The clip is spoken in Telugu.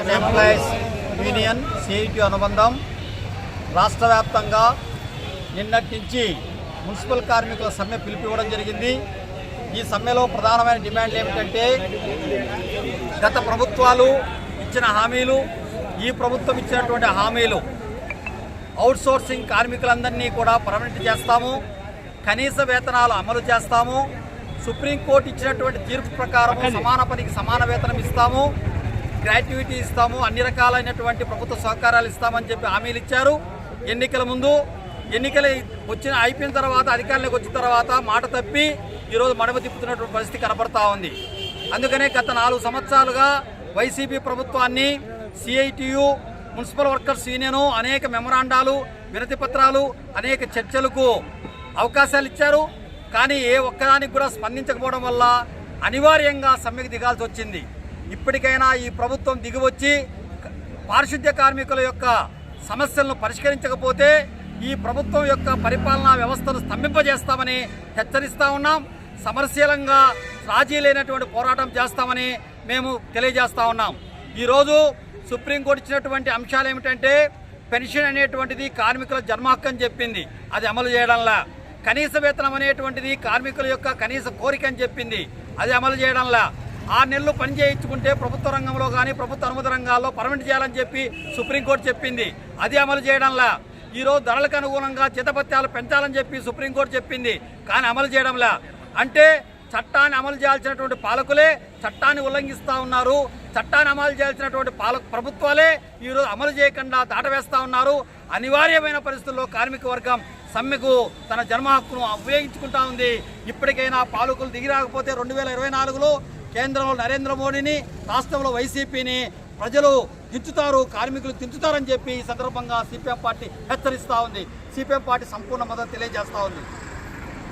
ఎంప్లాయీస్ యూనియన్ సిఐటి అనుబంధం రాష్ట్ర వ్యాప్తంగా నిన్నటి నుంచి మున్సిపల్ కార్మికుల సమ్మె పిలిపివ్వడం జరిగింది. ఈ సమ్మెలో ప్రధానమైన డిమాండ్లు ఏమిటంటే గత ప్రభుత్వాలు ఇచ్చిన హామీలు ఈ ప్రభుత్వం ఇచ్చినటువంటి హామీలు అవుట్సోర్సింగ్ కార్మికులందరినీ కూడా పర్మనెంట్ చేస్తాము. కనీస వేతనాలు అమలు చేస్తాము. సుప్రీంకోర్టు ఇచ్చినటువంటి తీర్పు ప్రకారం సమాన పనికి సమాన వేతనం ఇస్తాము. గ్రాట్యుటీ ఇస్తాము అన్ని రకాలైనటువంటి ప్రభుత్వ సహకారాలు ఇస్తామని చెప్పి హామీలు ఇచ్చారు. ఎన్నికల ముందు ఎన్నికలు వచ్చిన అయిపోయిన తర్వాత అధికారంలోకి వచ్చిన తర్వాత మాట తప్పి ఈరోజు మడమ తిప్పుతున్నటువంటి పరిస్థితి కనబడతా ఉంది. అందుకనే గత నాలుగు సంవత్సరాలుగా వైసీపీ ప్రభుత్వాన్ని సిఐటియు మున్సిపల్ వర్కర్స్ యూనియను అనేక మెమరాండాలు వినతి పత్రాలు అనేక చర్చలకు అవకాశాలు ఇచ్చారు. కానీ ఏ ఒక్కదానికి కూడా స్పందించకపోవడం వల్ల అనివార్యంగా సమ్మెకు దిగాల్సి వచ్చింది. ఇప్పటికైనా ఈ ప్రభుత్వం దిగివచ్చి పారిశుద్ధ్య కార్మికుల యొక్క సమస్యలను పరిష్కరించకపోతే ఈ ప్రభుత్వం యొక్క పరిపాలనా వ్యవస్థను స్తంభింపజేస్తామని హెచ్చరిస్తా ఉన్నాం. సమరశీలంగా రాజీ లేనటువంటి పోరాటం చేస్తామని మేము తెలియజేస్తా ఉన్నాం. ఈరోజు సుప్రీంకోర్టు ఇచ్చినటువంటి అంశాలు ఏమిటంటే పెన్షన్ అనేటువంటిది కార్మికుల జన్మ హక్కు అని చెప్పింది. అది అమలు చేయడంలా. కనీస వేతనం అనేటువంటిది కార్మికుల యొక్క కనీస కోరిక అని చెప్పింది. అది అమలు చేయడంలా. ఆరు నెలలు పని చేయించుకుంటే ప్రభుత్వ రంగంలో కానీ ప్రభుత్వ అనుమతి రంగాల్లో పర్మనెంట్ చేయాలని చెప్పి సుప్రీంకోర్టు చెప్పింది. అది అమలు చేయడంలా. ఈరోజు ధరలకు అనుగుణంగా చితపత్యాలు పెంచాలని చెప్పి సుప్రీంకోర్టు చెప్పింది. కానీ అమలు చేయడంలా. అంటే చట్టాన్ని అమలు చేయాల్సినటువంటి పాలకులే చట్టాన్ని ఉల్లంఘిస్తూ ఉన్నారు. చట్టాన్ని అమలు చేయాల్సినటువంటి పాలక ప్రభుత్వాలే ఈరోజు అమలు చేయకుండా దాటవేస్తూ ఉన్నారు. అనివార్యమైన పరిస్థితుల్లో కార్మిక వర్గం సమ్మెకు తన జన్మ హక్కును ఉపయోగించుకుంటా ఉంది. ఇప్పటికైనా పాలకులు దిగి రాకపోతే రెండు వేల ఇరవై నాలుగులో కేంద్రంలో నరేంద్ర మోడీని రాష్ట్రంలో వైసీపీని ప్రజలు దించుతారు కార్మికులు దించుతారని చెప్పి ఈ సందర్భంగా సిపిఎం పార్టీ హెచ్చరిస్తూ ఉంది. సిపిఎం పార్టీ సంపూర్ణ మద్దతు తెలియజేస్తూ ఉంది.